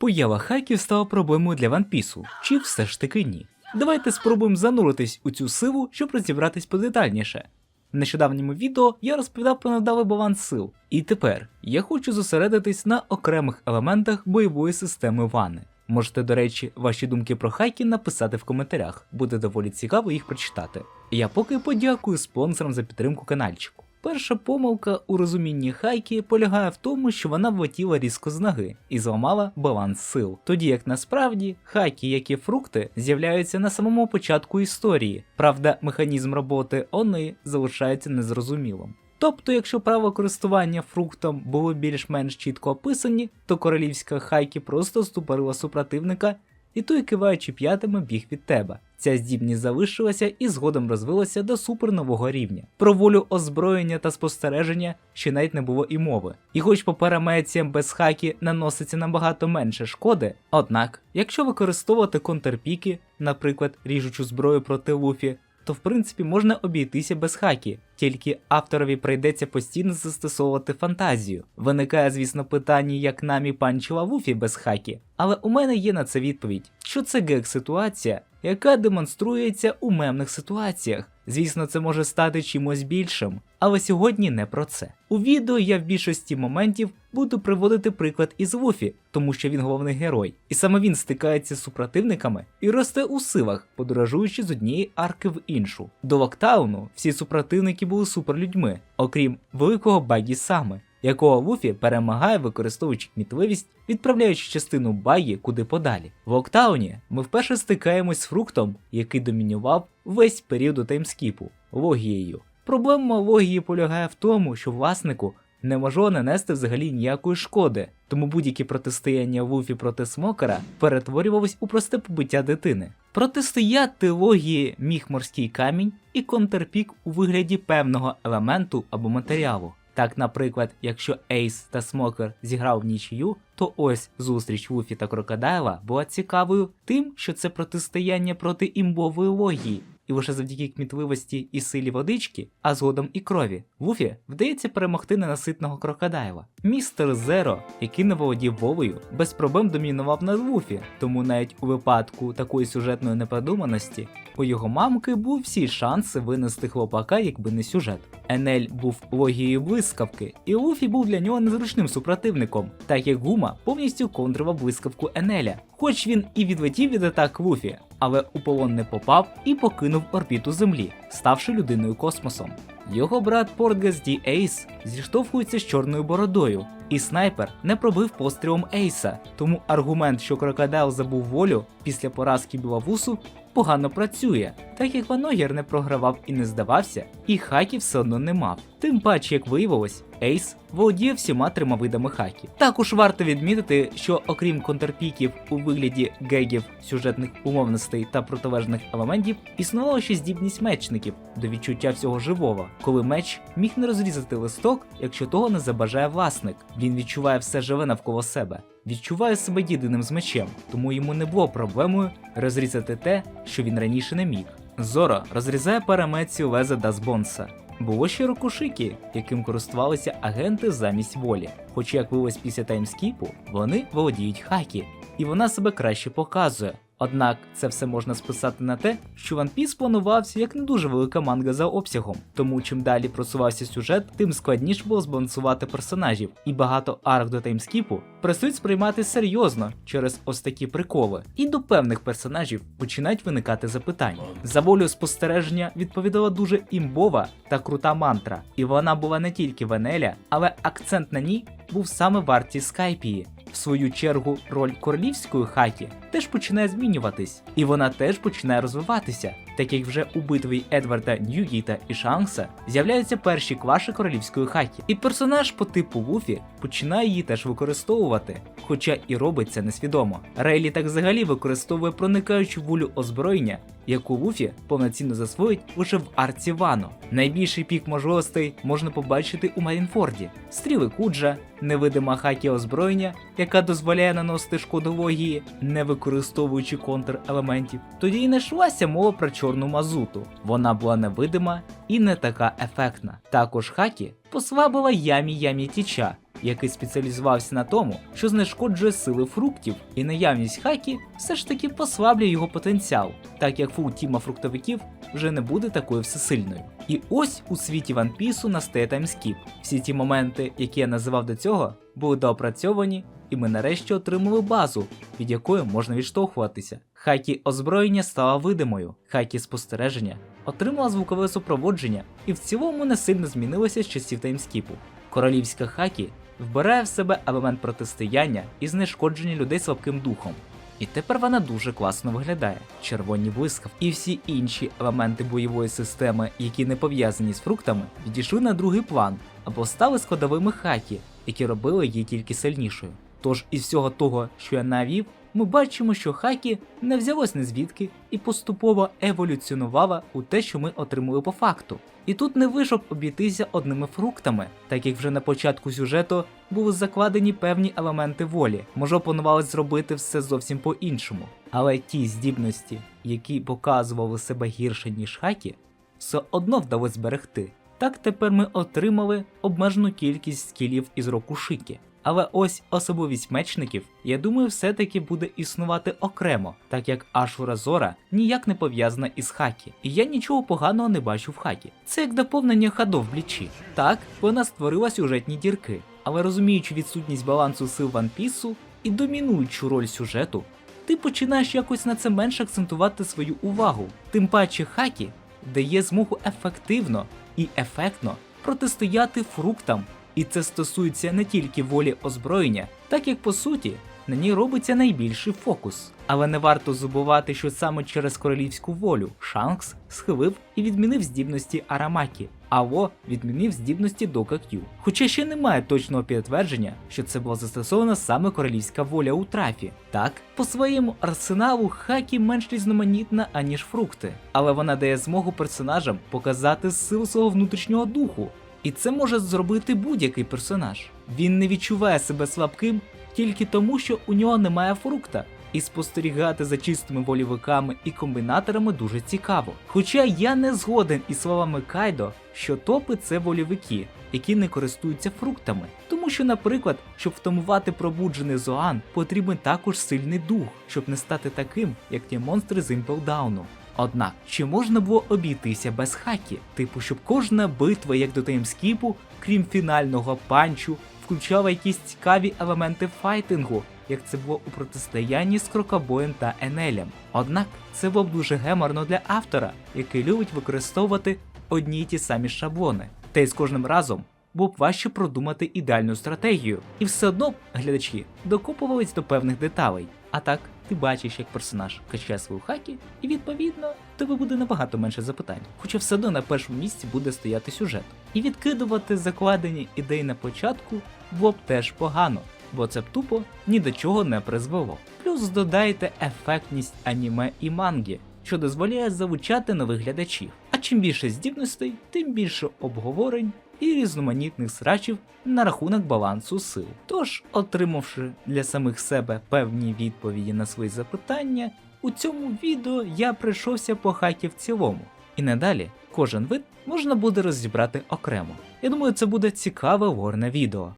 Поява хаків стала проблемою для ванпісу, чи все ж таки ні? Давайте спробуємо зануритись у цю силу, щоб розібратись подетальніше. В нещодавньому відео я розповідав про невдалий баланс сил, і тепер я хочу зосередитись на окремих елементах бойової системи вани. Можете, до речі, ваші думки про хайки написати в коментарях, буде доволі цікаво їх прочитати. Я поки подякую спонсорам за підтримку канальчику. Перша помилка у розумінні хайки полягає в тому, що вона влетіла різко з ноги і зламала баланс сил. Тоді як насправді хайки, як і фрукти, з'являються на самому початку історії. Правда, механізм роботи вони залишається незрозумілим. Тобто, якщо право користування фруктом було більш-менш чітко описані, то королівська хайки просто ступорила супротивника, і той, киваючи п'ятами, біг від тебе. Ця здібність залишилася і згодом розвилася до супернового рівня. Про волю озброєння та спостереження ще навіть не було і мови. І хоч по параметріям без хакі наноситься набагато менше шкоди, однак, якщо використовувати контрпіки, наприклад, ріжучу зброю проти луфі, то в принципі можна обійтися без хакі, тільки авторові прийдеться постійно застосовувати фантазію. Виникає, звісно, питання, як намі панчила Вуфі без хакі, але у мене є на це відповідь, що це гек-ситуація, яка демонструється у мемних ситуаціях. Звісно, це може стати чимось більшим, але сьогодні не про це. У відео я в більшості моментів буду приводити приклад із Вуфі, тому що він головний герой, і саме він стикається з супротивниками і росте у силах, подорожуючи з однієї арки в іншу. До локтауну всі супротивники були суперлюдьми, окрім великого багі саме. Якого Луфі перемагає, використовуючи кмітливість, відправляючи частину багі куди подалі. В Октауні ми вперше стикаємось з фруктом, який домінював весь період у таймскіпу логією. Проблема логії полягає в тому, що власнику неможливо нанести взагалі ніякої шкоди, тому будь-які протистояння Луфі проти смокера перетворювались у просте побиття дитини. Протистояти логії міг морський камінь і контрпік у вигляді певного елементу або матеріалу. Так, наприклад, якщо Ейс та Смокер зіграв в нічию, то ось зустріч Вуфі та Крокодайла була цікавою тим, що це протистояння проти імбової логії, і лише завдяки кмітливості і силі водички, а згодом і крові, Вуфі вдається перемогти ненаситного крокодайла. Містер Зеро, який не володів Вовою, без проблем домінував над Вуфі, тому навіть у випадку такої сюжетної непродуманості у його мамки був всі шанси винести хлопака, якби не сюжет. Енель був логією блискавки, і Луфі був для нього незручним супротивником, так як Гума повністю контрував блискавку Енеля. Хоч він і відлетів від атак Луфі, але у полон не попав і покинув орбіту Землі, ставши людиною космосом. Його брат Портгас Ді Ейс зіштовхується з чорною бородою, і снайпер не пробив пострілом Ейса, тому аргумент, що крокодайл забув волю після поразки Білавусу, погано працює, так як Ваногер не програвав і не здавався, і хакі все одно не мав. Тим паче, як виявилось, Ейс володіє всіма трьома видами хакі. Також варто відмітити, що окрім контрпіків у вигляді гегів, сюжетних умовностей та протилежних елементів, існувала ще здібність мечників до відчуття всього живого, коли меч міг не розрізати листок, якщо того не забажає власник. Він відчуває все живе навколо себе. Відчуває себе єдиним з мечем, тому йому не було проблемою розрізати те, що він раніше не міг. Зора розрізає параметці леза Дасбонса. Було ще рукушики, яким користувалися агенти замість волі. Хоч як вилось після таймскіпу, вони володіють хакі, і вона себе краще показує. Однак це все можна списати на те, що One Piece планувався як не дуже велика манга за обсягом, тому чим далі просувався сюжет, тим складніше було збалансувати персонажів, і багато арк до таймскіпу перестають сприймати серйозно через ось такі приколи. І до певних персонажів починають виникати запитання. За волю спостереження відповідала дуже імбова та крута мантра, і вона була не тільки Венеля, але акцент на ній був саме в Скайпії. В свою чергу, роль королівської хакі теж починає змінюватись, і вона теж починає розвиватися, так як вже у битві Едварда Ньюгіта і Шанкса з'являються перші кваші королівської хакі, і персонаж по типу Луфі починає її теж використовувати, хоча і робить це несвідомо. Рейлі так взагалі використовує проникаючу волю озброєння, яку Луфі повноцінно засвоїть уже в арці Вано. Найбільший пік можливостей можна побачити у Марінфорді. Стріли Куджа, невидима хакі озброєння, яка дозволяє наносити шкоду логії, не використовуючи контр-елементів. Тоді й не йшлася мова про чорну мазуту. Вона була невидима і не така ефектна. Також хакі послабила ямі ямі тіча. Який спеціалізувався на тому, що знешкоджує сили фруктів, і наявність хакі все ж таки послаблює його потенціал, так як фул тіма фруктовиків вже не буде такою всесильною. І ось у світі Piece настає таймскіп. Всі ті моменти, які я називав до цього, були доопрацьовані, і ми нарешті отримали базу, від якої можна відштовхуватися. Хакі озброєння стала видимою, хакі спостереження отримала звукове супроводження і в цілому не сильно змінилося з часів таймскіпу. Королівська хакі вбирає в себе елемент протистояння і знешкодження людей слабким духом. І тепер вона дуже класно виглядає. Червоні блискав і всі інші елементи бойової системи, які не пов'язані з фруктами, відійшли на другий план або стали складовими хакі, які робили її тільки сильнішою. Тож із всього того, що я навів, ми бачимо, що хакі не взялось не звідки і поступово еволюціонувала у те, що ми отримали по факту. І тут не вийшов обійтися одними фруктами, так як вже на початку сюжету були закладені певні елементи волі, може планувалось зробити все зовсім по-іншому. Але ті здібності, які показували себе гірше ніж хакі, все одно вдалося зберегти. Так тепер ми отримали обмежену кількість скілів із Рокушики. Але ось особливість мечників, я думаю, все-таки буде існувати окремо, так як Ашура Зора ніяк не пов'язана із хакі, і я нічого поганого не бачу в хакі. Це як доповнення ходов в блічі. Так, вона створила сюжетні дірки, але розуміючи відсутність балансу сил Ван Пісу і домінуючу роль сюжету, ти починаєш якось на це менше акцентувати свою увагу. Тим паче хакі дає змогу ефективно і ефектно протистояти фруктам. І це стосується не тільки волі озброєння, так як по суті на ній робиться найбільший фокус. Але не варто забувати, що саме через королівську волю Шанкс схилив і відмінив здібності Арамакі, а Во відмінив здібності Дока К'ю. Хоча ще немає точного підтвердження, що це була застосована саме королівська воля у трафі. Так, по своєму арсеналу хакі менш різноманітна, аніж фрукти, але вона дає змогу персонажам показати силу свого внутрішнього духу. І це може зробити будь-який персонаж. Він не відчуває себе слабким тільки тому, що у нього немає фрукта. І спостерігати за чистими волівиками і комбінаторами дуже цікаво. Хоча я не згоден із словами Кайдо, що топи це волівики, які не користуються фруктами. Тому що, наприклад, щоб втамувати пробуджений Зоан, потрібен також сильний дух, щоб не стати таким, як ті монстри з Імпелдауну. Однак, чи можна було обійтися без хакі? Типу, щоб кожна битва, як до таймскіпу, крім фінального панчу, включала якісь цікаві елементи файтингу, як це було у протистоянні з Крокобоєм та Енелем. Однак це було б дуже геморно для автора, який любить використовувати одні й ті самі шаблони. Та й з кожним разом було б важче продумати ідеальну стратегію, і все одно глядачі докопувались до певних деталей. А так, ти бачиш, як персонаж качає свою хакі, і відповідно тебе буде набагато менше запитань. Хоча все одно на першому місці буде стояти сюжет. І відкидувати закладені ідеї на початку було б теж погано, бо це б тупо ні до чого не призвело. Плюс додайте ефектність аніме і манги, що дозволяє залучати нових глядачів. А чим більше здібностей, тим більше обговорень і різноманітних срачів на рахунок балансу сил. Тож, отримавши для самих себе певні відповіді на свої запитання, у цьому відео я прийшовся по хакі в цілому. І надалі кожен вид можна буде розібрати окремо. Я думаю, це буде цікаве ворне відео.